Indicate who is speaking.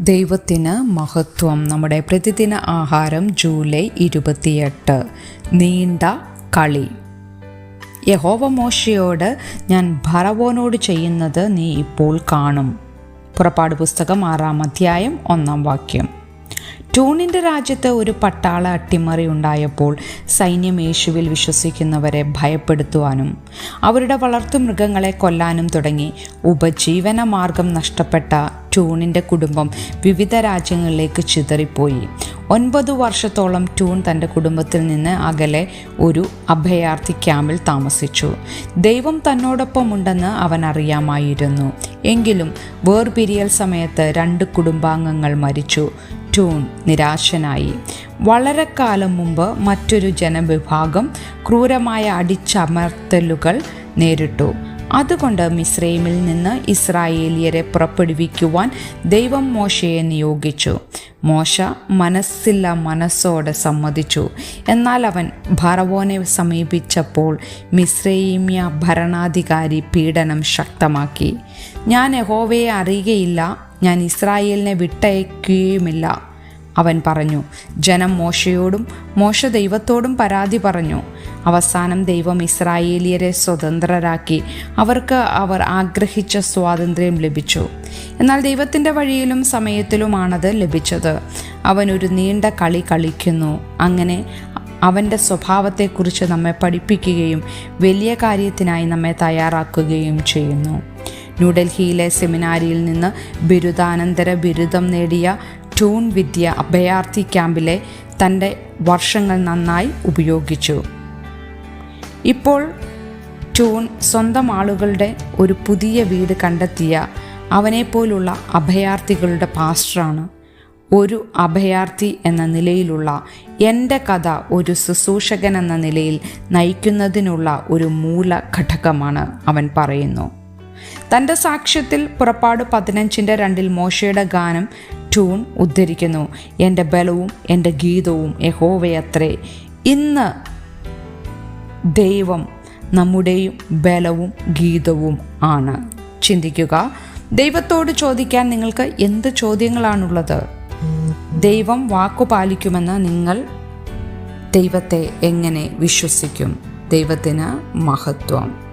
Speaker 1: ദൈവത്തിന് മഹത്വം. നമ്മുടെ പ്രതിദിന ആഹാരം ജൂലൈ ഇരുപത്തിയെട്ട്. നീണ്ട കളി. യഹോവ മോശയോട് ഞാൻ ഭറവോനോട് ചെയ്യുന്നത് നീ ഇപ്പോൾ കാണും. പുറപ്പാട് പുസ്തകം ആറാം അധ്യായം ഒന്നാം വാക്യം. ടൂണിന്റെ രാജ്യത്ത് ഒരു പട്ടാള അട്ടിമറി ഉണ്ടായപ്പോൾ സൈന്യം യേശുവിൽ വിശ്വസിക്കുന്നവരെ ഭയപ്പെടുത്തുവാനും അവരുടെ വളർത്തു മൃഗങ്ങളെ കൊല്ലാനും തുടങ്ങി ഉപജീവന മാർഗം നഷ്ടപ്പെട്ട ടൂണിന്റെ കുടുംബം വിവിധ രാജ്യങ്ങളിലേക്ക് ചിതറിപ്പോയി. ഒൻപത് വർഷത്തോളം ടൂൺ തന്റെ കുടുംബത്തിൽ നിന്ന് അകലെ ഒരു അഭയാർത്ഥി ക്യാമ്പിൽ താമസിച്ചു. ദൈവം തന്നോടൊപ്പം ഉണ്ടെന്ന് അവൻ അറിയാമായിരുന്നു. എങ്കിലും വേർപിരിയൽ സമയത്ത് രണ്ട് കുടുംബാംഗങ്ങൾ മരിച്ചു. ടൂൺ നിരാശനായി. വളരെ കാലം മുമ്പ് മറ്റൊരു ജനവിഭാഗം ക്രൂരമായ അടിച്ചമർത്തലുകൾ നേരിട്ടു. അതുകൊണ്ട് മിസ്രൈമിൽ നിന്ന് ഇസ്രായേലിയരെ പുറപ്പെടുവിക്കുവാൻ ദൈവം മോശയെ നിയോഗിച്ചു. മോശ മനസ്സില്ല മനസ്സോടെ സമ്മതിച്ചു. എന്നാൽ അവൻ ഭറവോനെ സമീപിച്ചപ്പോൾ മിസ്രൈമ്യ ഭരണാധികാരി പീഡനം ശക്തമാക്കി. ഞാൻ യഹോവയെ അറിയുകയില്ല. ഞാൻ ഇസ്രായേലിനെ വിട്ടയക്കുകയുമില്ല. അവൻ പറഞ്ഞു ജനം മോശയോടും മോശ ദൈവത്തോടും പരാതി പറഞ്ഞു. അവസാനം ദൈവം ഇസ്രായേലിയരെ സ്വതന്ത്രരാക്കി അവർക്ക് അവർ ആഗ്രഹിച്ച സ്വാതന്ത്ര്യം ലഭിച്ചു. എന്നാൽ ദൈവത്തിന്റെ വഴിയിലും സമയത്തിലുമാണത് ലഭിച്ചത്. അവൻ ഒരു നീണ്ട കളി കളിക്കുന്നു. അങ്ങനെ അവന്റെ സ്വഭാവത്തെക്കുറിച്ച് നമ്മെ പഠിപ്പിക്കുകയും വലിയ കാര്യത്തിനായി നമ്മെ തയ്യാറാക്കുകയും ചെയ്യുന്നു. ന്യൂഡൽഹിയിലെ സെമിനാരിയിൽ നിന്ന് ബിരുദാനന്തര ബിരുദം നേടിയ ടൂൺ വിദ്യ അഭയാർത്ഥി ക്യാമ്പിലെ തന്റെ വർഷങ്ങൾ നന്നായി ഉപയോഗിച്ചു. ഇപ്പോൾ ടൂൺ സ്വന്തം ആളുകളുടെ ഒരു പുതിയ വീട് കണ്ടെത്തിയ അവനെപ്പോലുള്ള അഭയാർത്ഥികളുടെ പാസ്റ്ററാണ്. ഒരു അഭയാർത്ഥി എന്ന നിലയിലുള്ള എന്റെ കഥ ഒരു ശുശ്രൂഷകൻ എന്ന നിലയിൽ നയിക്കുന്നതിനുള്ള ഒരു മൂല ഘടകമാണ് അവൻ പറയുന്നു. തന്റെ സാക്ഷ്യത്തിൽ പുറപ്പാട് പതിനഞ്ചിന്റെ രണ്ടിൽ മോശയുടെ ഗാനം ടൂൺ ഉദ്ധരിക്കുന്നു. എന്റെ ബലവും എന്റെ ഗീതവും യഹോവയത്രേ. ഇന്ന് ദൈവം നമ്മുടെയും ബലവും ഗീതവും ആണ്. ചിന്തിക്കുക. ദൈവത്തോട് ചോദിക്കാൻ നിങ്ങൾക്ക് എന്ത് ചോദ്യങ്ങളാണുള്ളത്? ദൈവം വാക്കു പാലിക്കുമെന്ന് നിങ്ങൾ ദൈവത്തെ എങ്ങനെ വിശ്വസിക്കും? ദൈവത്തിന് മഹത്വം.